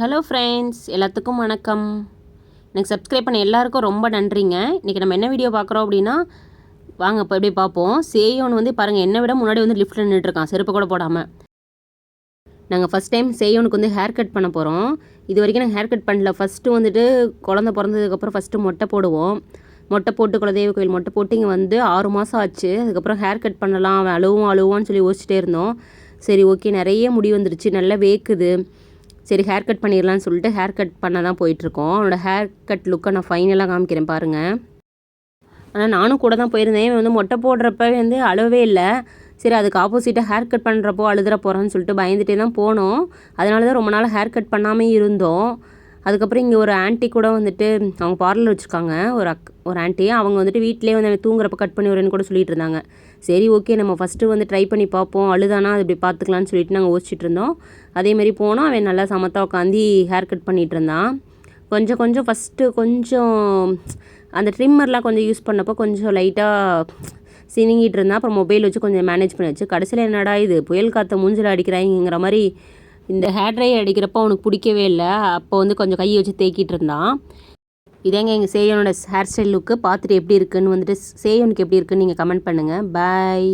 Hello friends எல்லாத்துக்கும் வணக்கம். எனக்கு சப்ஸ்கிரைப் பண்ண எல்லாருக்கும் ரொம்ப நன்றிங்க. இன்றைக்கி நம்ம என்ன வீடியோ பார்க்குறோம் அப்படின்னா வாங்க இப்போ எப்படி பார்ப்போம். சேயோன் வந்து பாருங்கள் என்னை விட முன்னாடி வந்து லிஃப்ட்டில் நின்றுட்டுருக்கான் செருப்பு கூட போடாமல் நாங்கள் ஃபஸ்ட் டைம் சேயோனுக்கு வந்து ஹேர் கட் பண்ண போகிறோம் இது வரைக்கும் நாங்கள் ஹேர் கட் பண்ணல. ஃபஸ்ட்டு வந்துட்டு குழந்த பிறந்ததுக்கப்புறம் ஃபஸ்ட்டு மொட்டை போடுவோம். மொட்டை போட்டு குலதெய்வ கோயில் மொட்டை போட்டு இங்கே வந்து ஆறு மாதம் ஆச்சு. அதுக்கப்புறம் ஹேர் கட் பண்ணலாம். அவன் அழுவும் அழுவான்னு சொல்லி யோசிச்சிட்டே இருந்தோம். சரி ஓகே நிறைய முடி வந்துருச்சு. நல்லா வேக்குது. சரி ஹேர் கட் பண்ணிடலான்னு சொல்லிட்டு ஹேர் கட் பண்ண தான் போயிட்டுருக்கோம். அவனோட ஹேர் கட் லுக்கை நான் ஃபைனலாக காமிக்கிறேன் பாருங்கள் ஆனால் நானும் கூட தான் போயிருந்தேன். இவன் வந்து மொட்டை போடுறப்ப வந்து அழவே இல்லை. சரி அதுக்கு ஆப்போசிட்டாக ஹேர் கட் பண்ணுறப்போ அழுதுற போகிறான்னு சொல்லிட்டு பயந்துட்டே தான் போனோம். அதனால தான் ரொம்ப நாள் ஹேர் கட் பண்ணாமல் இருந்தோம். அதுக்கப்புறம் இங்கே ஒரு ஆன்ட்டி கூட வந்துட்டு அவங்க பார்லர் வச்சுருக்காங்க. ஒரு அக் ஒரு ஆண்ட்டி அவங்க வந்துட்டு வீட்டிலே வந்து அவன் தூங்குறப்ப கட் பண்ணி வரேன்னு கூட சொல்லிட்டு இருந்தாங்க. சரி ஓகே நம்ம ஃபஸ்ட்டு வந்து ட்ரை பண்ணி பார்ப்போம். அழுதானா அது இப்படி பார்த்துக்கலான்னு சொல்லிட்டு நாங்கள் யோசிச்சுட்டு இருந்தோம். அதேமாரி போனோம் அவன் நல்லா சமத்தா உட்காந்து ஹேர் கட் பண்ணிகிட்டு இருந்தான். கொஞ்சம் கொஞ்சம் ஃபஸ்ட்டு கொஞ்சம் அந்த ட்ரிம்மர்லாம் கொஞ்சம் யூஸ் பண்ணப்போ கொஞ்சம் லைட்டாக சினிங்கிட்டு இருந்தால் அப்புறம் மொபைல் வச்சு கொஞ்சம் மேனேஜ் பண்ணி வச்சு கடைசியில் என்னடா இது? புயல் காற்றை மூஞ்சில் அடிக்கிறாங்கிற மாதிரி இந்த ஹேர் ட்ரையர் அடிக்கிறப்போ அவனுக்கு பிடிக்கவே இல்லை. அப்போ வந்து கொஞ்சம் கையை வச்சு தேக்கிட்டு இருந்தான். இதேங்க எங்கள் சேயோனோட ஹேர் ஸ்டைல் லுக்கு பார்த்துட்டு எப்படி இருக்குன்னு வந்துட்டு சேயோனுக்கு எப்படி இருக்குன்னு நீங்கள் கமெண்ட் பண்ணுங்கள் பாய்